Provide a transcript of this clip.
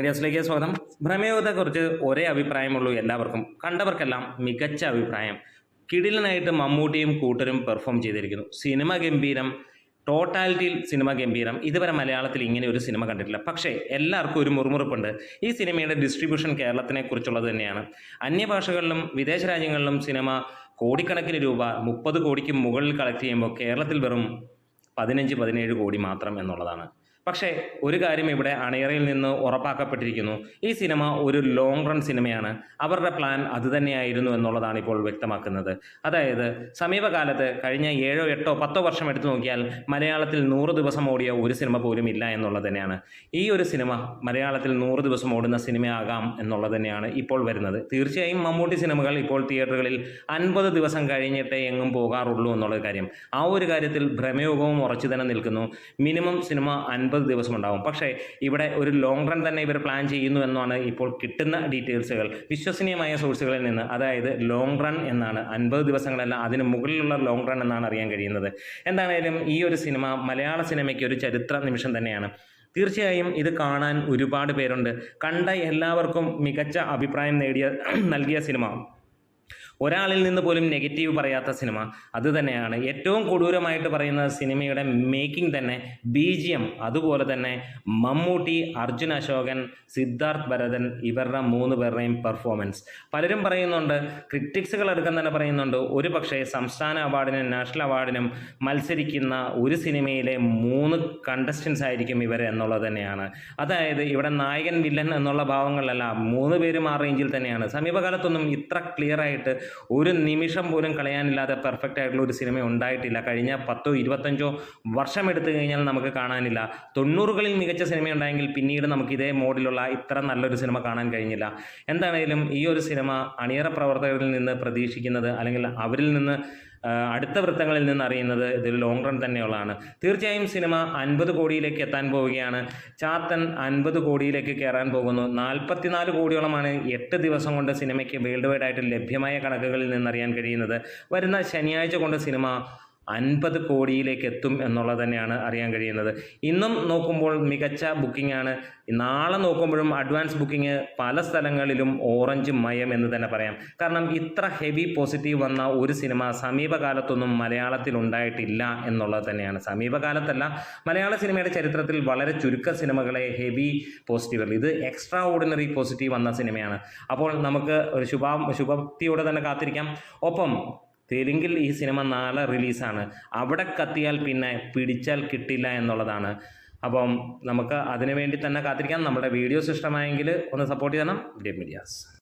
മീഡിയാസിലേക്ക് സ്വാഗതം. ഭ്രമയുഗത്തെക്കുറിച്ച് ഒരേ അഭിപ്രായമുള്ളൂ എല്ലാവർക്കും. കണ്ടവർക്കെല്ലാം മികച്ച അഭിപ്രായം. കിടിലനായിട്ട് മമ്മൂട്ടിയും കൂട്ടരും പെർഫോം ചെയ്തിരിക്കുന്നു. സിനിമ ഗംഭീരം ടോട്ടാലിറ്റിയിൽ സിനിമ ഗംഭീരം. ഇതുവരെ മലയാളത്തിൽ ഇങ്ങനെ ഒരു സിനിമ കണ്ടിട്ടില്ല. പക്ഷേ എല്ലാവർക്കും ഒരു മുറുമുറുപ്പുണ്ട്. ഈ സിനിമയുടെ ഡിസ്ട്രിബ്യൂഷൻ കേരളത്തിനെ കുറിച്ചുള്ളത് തന്നെയാണ്. അന്യഭാഷകളിലും വിദേശ രാജ്യങ്ങളിലും സിനിമ കോടിക്കണക്കിന് രൂപ മുപ്പത് കോടിക്ക് മുകളിൽ കളക്ട് ചെയ്യുമ്പോൾ കേരളത്തിൽ വെറും പതിനഞ്ച് പതിനേഴ് കോടി മാത്രം എന്നുള്ളതാണ്. പക്ഷേ ഒരു കാര്യം ഇവിടെ അണയറയിൽ നിന്ന് ഉറപ്പാക്കപ്പെട്ടിരിക്കുന്നു. ഈ സിനിമ ഒരു ലോങ് റൺ സിനിമയാണ്. അവരുടെ പ്ലാൻ അതുതന്നെയായിരുന്നു എന്നുള്ളതാണ് ഇപ്പോൾ വ്യക്തമാക്കുന്നത്. അതായത് സമീപകാലത്ത് കഴിഞ്ഞ ഏഴോ എട്ടോ പത്തോ വർഷം എടുത്തു നോക്കിയാൽ മലയാളത്തിൽ നൂറ് ദിവസം ഓടിയ ഒരു സിനിമ പോലും ഇല്ല എന്നുള്ളത് തന്നെയാണ്. ഈ ഒരു സിനിമ മലയാളത്തിൽ നൂറ് ദിവസം ഓടുന്ന സിനിമയാകാം എന്നുള്ളത് തന്നെയാണ് ഇപ്പോൾ വരുന്നത്. തീർച്ചയായും മമ്മൂട്ടി സിനിമകൾ ഇപ്പോൾ തിയേറ്ററുകളിൽ അൻപത് ദിവസം കഴിഞ്ഞിട്ടേ എങ്ങും പോകാറുള്ളൂ എന്നുള്ള കാര്യം. ആ ഒരു കാര്യത്തിൽ ഭ്രമയോഗവും ഉറച്ചു തന്നെ നിൽക്കുന്നു. മിനിമം സിനിമ അൻപത് ദിവസം ഉണ്ടാവും പക്ഷേ ഇവിടെ ഒരു ലോങ് റൺ തന്നെ ഇവർ പ്ലാൻ ചെയ്യുന്നു എന്നാണ് ഇപ്പോൾ കിട്ടുന്ന ഡീറ്റെയിൽസുകൾ വിശ്വസനീയമായ സോഴ്സുകളിൽ നിന്ന് അതായത് ലോങ് റൺ എന്നാണ് അൻപത് ദിവസങ്ങളല്ല അതിന് മുകളിലുള്ള ലോങ് റൺ എന്നാണ് അറിയാൻ കഴിയുന്നത്. എന്താണേലും ഈ ഒരു സിനിമ മലയാള സിനിമയ്ക്ക് ഒരു ചരിത്ര നിമിഷം തന്നെയാണ്. തീർച്ചയായും ഇത് കാണാൻ ഒരുപാട് പേരുണ്ട്. കണ്ട എല്ലാവർക്കും മികച്ച അഭിപ്രായം നേടിയ നൽകിയ സിനിമ. ഒരാളിൽ നിന്ന് പോലും നെഗറ്റീവ് പറയാത്ത സിനിമ. അത് തന്നെയാണ്. ഏറ്റവും കൊടൂരമായിട്ട് പറയുന്ന സിനിമയുടെ മേക്കിംഗ് തന്നെ ബി ജി എം അതുപോലെ തന്നെ മമ്മൂട്ടി അർജുൻ അശോകൻ സിദ്ധാർത്ഥ് ഭരതൻ ഇവരുടെ മൂന്ന് പേരുടെയും പെർഫോമൻസ് പലരും പറയുന്നുണ്ട് ക്രിറ്റിക്സുകൾ അടക്കം തന്നെ പറയുന്നുണ്ട് ഒരു പക്ഷേ സംസ്ഥാന അവാർഡിനും നാഷണൽ അവാർഡിനും മത്സരിക്കുന്ന ഒരു സിനിമയിലെ മൂന്ന് കണ്ടസ്റ്റൻസ് ആയിരിക്കും ഇവർ എന്നുള്ളത് തന്നെയാണ്. അതായത് ഇവിടെ നായകൻ വില്ലൻ എന്നുള്ള ഭാവങ്ങളിലല്ല മൂന്ന് പേരും ആ റേഞ്ചിൽ തന്നെയാണ്. സമീപകാലത്തൊന്നും ഇത്ര ക്ലിയർ ആയിട്ട് ഒരു നിമിഷം പോലും കളയാനില്ലാതെ പെർഫെക്റ്റ് ആയിട്ടുള്ള ഒരു സിനിമ ഉണ്ടായിട്ടില്ല. കഴിഞ്ഞ പത്തോ ഇരുപത്തഞ്ചോ വർഷം എടുത്തു കഴിഞ്ഞാൽ നമുക്ക് കാണാനില്ല. തൊണ്ണൂറുകളിൽ മികച്ച സിനിമ ഉണ്ടായെങ്കിൽ പിന്നീട് നമുക്ക് ഇതേ മോഡിലുള്ള ഇത്ര നല്ലൊരു സിനിമ കാണാൻ കഴിഞ്ഞില്ല. എന്താണേലും ഈ ഒരു സിനിമ അണിയറ പ്രവർത്തകരിൽ നിന്ന് പ്രതീക്ഷിക്കുന്നത് അല്ലെങ്കിൽ അവരിൽ നിന്ന് അടുത്ത വൃത്തങ്ങളിൽ നിന്ന് അറിയുന്നത് ഇതൊരു ലോങ് റൺ തന്നെയുള്ളതാണ്. തീർച്ചയായും സിനിമ അൻപത് കോടിയിലേക്ക് എത്താൻ പോവുകയാണ്. ചാത്തൻ അൻപത് കോടിയിലേക്ക് കയറാൻ പോകുന്നു. നാൽപ്പത്തിനാല് കോടിയോളമാണ് എട്ട് ദിവസം കൊണ്ട് സിനിമയ്ക്ക് വേൾഡ് വൈഡ് ആയിട്ട് ലഭ്യമായ കണക്കുകളിൽ നിന്നറിയാൻ കഴിയുന്നത്. വരുന്ന ശനിയാഴ്ച കൊണ്ട് സിനിമ അൻപത് കോടിയിലേക്ക് എത്തും എന്നുള്ളത് തന്നെയാണ് അറിയാൻ കഴിയുന്നത് ഇന്നും നോക്കുമ്പോൾ മികച്ച ബുക്കിംഗ് ആണ് നാളെ നോക്കുമ്പോഴും അഡ്വാൻസ് ബുക്കിംഗ് പല സ്ഥലങ്ങളിലും ഓറഞ്ച് മയം എന്ന് തന്നെ പറയാം കാരണം ഇത്ര ഹെവി പോസിറ്റീവ് വന്ന ഒരു സിനിമ സമീപകാലത്തൊന്നും മലയാളത്തിൽ ഉണ്ടായിട്ടില്ല എന്നുള്ളത് തന്നെയാണ് സമീപകാലത്തല്ല മലയാള സിനിമയുടെ ചരിത്രത്തിൽ വളരെ ചുരുക്ക സിനിമകളെ ഹെവി പോസിറ്റീവ് ഇത് എക്സ്ട്രാ ഓർഡിനറി പോസിറ്റീവ് വന്ന സിനിമയാണ് അപ്പോൾ നമുക്ക് ഒരു ശുഭ ശുഭക്തിയോടെ തന്നെ കാത്തിരിക്കാം ഒപ്പം തെലുങ്കിൽ ഈ സിനിമ നാളെ റിലീസാണ്. അവിടെ കത്തിയാൽ പിന്നെ പിടിച്ചാൽ കിട്ടില്ല എന്നുള്ളതാണ്. അപ്പം നമുക്ക് അതിനു വേണ്ടി തന്നെ കാത്തിരിക്കാം. നമ്മുടെ വീഡിയോസ് ഇഷ്ടമായെങ്കിൽ ഒന്ന് സപ്പോർട്ട് ചെയ്യണം. മീഡിയാസ്